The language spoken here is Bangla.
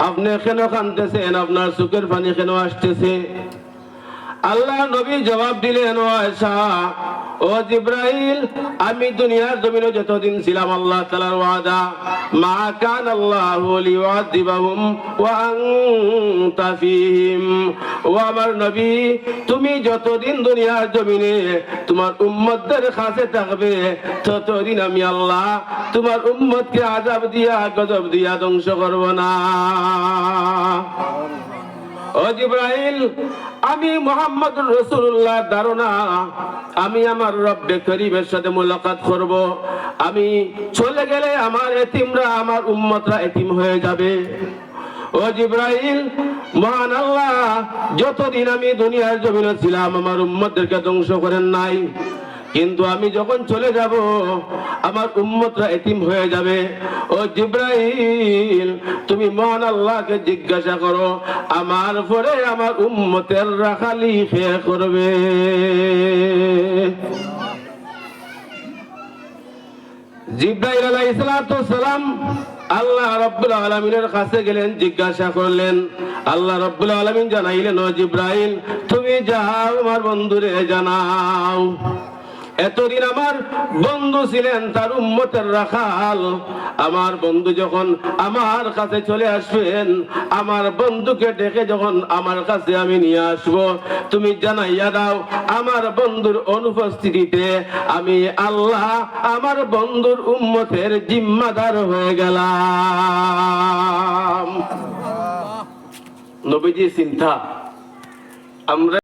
আপনি কেন কানতেছেন আপনার চোখের পানি কেন আসতেছে? আল্লাহ নবী জবাব দিলেন ও আয়েশা ও জিব্রাইল, আমি দুনিয়ার জমিনে যতদিন ছিলাম আল্লাহ তাআলার ওয়াদা, মা কান আল্লাহু লিউআযিবাহুম ওয়া আনতা ফীহিম। ও আমার নবী, তুমি যতদিন দুনিয়ার জমিনে তোমার উম্মতদের কাছে থাকবে, ততদিন আমি আল্লাহ তোমার উম্মতকে আযাব দিয়া, গজব দিয়া ধ্বংস করব না। ও আমি মোহাম্মদ রসুল্লাহ ধারণা, আমি আমার রব্বে করিমের সাথে মোলাকাত করব। আমি চলে গেলে আমার এতিমরা, আমার উম্মতরা এতিম হয়ে যাবে। ও জিব্রাইল, মহান আল্লাহ, যতদিন আমি দুনিয়ার জমিনে ছিলাম, আমার উম্মতদেরকে ধ্বংস করেন নাই। কিন্তু আমি যখন চলে যাব, আমার উম্মতরা এতিম হয়ে যাবে। ও জিব্রাইল, তুমি মহান আল্লাহকে জিজ্ঞাসা করো, আমার পরে আমার উম্মতের রাখালি খে করবে। জিব্রাইল আল্লাহ রাব্বুল আলামিনের কাছে গেলেন, জিজ্ঞাসা করলেন, আল্লাহ রাব্বুল আলামিন জানাইলেন, ও জিব্রাইল, তুমি যাও আমার বন্ধুরে জানাও। এতদিন আমার বন্ধু ছিলেন তার উম্মতের রাখাল। আমার বন্ধু যখন আমার কাছে চলে আসবেন, আমার বন্ধুকে ডেকে যখন আমার কাছে আমি নিয়ে আসব, তুমি জানাইয়া দাও, আমার বন্ধুর অনুপস্থিতিতে আমি আল্লাহ আমার বন্ধুর উম্মতের জিম্মাদার হয়ে গেলাম। নবীজি চিন্তা, আমরা